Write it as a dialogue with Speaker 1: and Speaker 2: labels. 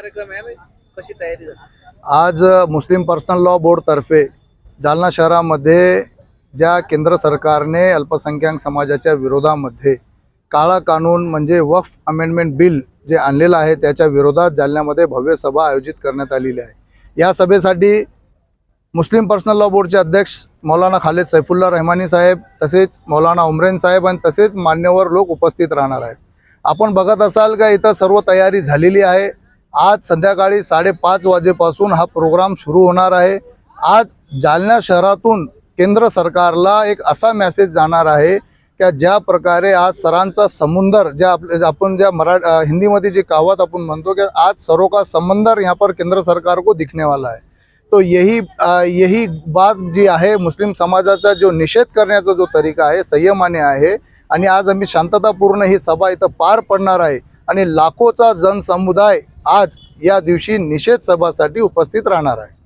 Speaker 1: कार्यक्रम आहे कशी तयारी
Speaker 2: आज मुस्लिम पर्सनल लॉ बोर्डतर्फे जालना शहरामध्ये ज्या केंद्र सरकारने अल्पसंख्याक समाजाच्या विरोधामध्ये काळा कानून म्हणजे वक्फ अमेंडमेंट बिल जे आणलेलं आहे त्याच्या विरोधात जालन्यामध्ये भव्य सभा आयोजित करण्यात आलेली आहे. या सभेसाठी मुस्लिम पर्सनल लॉ बोर्डचे अध्यक्ष मौलाना खालिद सैफुल्ला रहमानी साहेब तसेच मौलाना उमरेन साहेब आणि तसेच मान्यवर लोक उपस्थित राहणार आहेत. आपण बघत असाल का इथं सर्व तयारी झालेली आहे. आज संध्याकाळी साडेपाच वाजेपासून हा प्रोग्राम सुरू होणार आहे. आज जालना शहरातून केंद्र सरकारला एक असा मेसेज जाणार आहे की ज्या प्रकारे आज सरांचा समुंदर ज्या आप आपण ज्या मरा हिंदीमध्ये जी कहावत आपण म्हणतो की आज सरो का समंदर यहाँ पर केंद्र सरकार को दिखने वाला है. तो यही यही बात जी आहे मुस्लिम समाजाचा जो निषेध करण्याचा जो तरीका आहे संयमाने आहे आणि आज आम्ही शांततापूर्ण ही सभा इथं पार पडणार आहे. आणि लाखोचा जनसमुदाय आज या दिवशी निषेध सभासाठी उपस्थित राहणार आहे.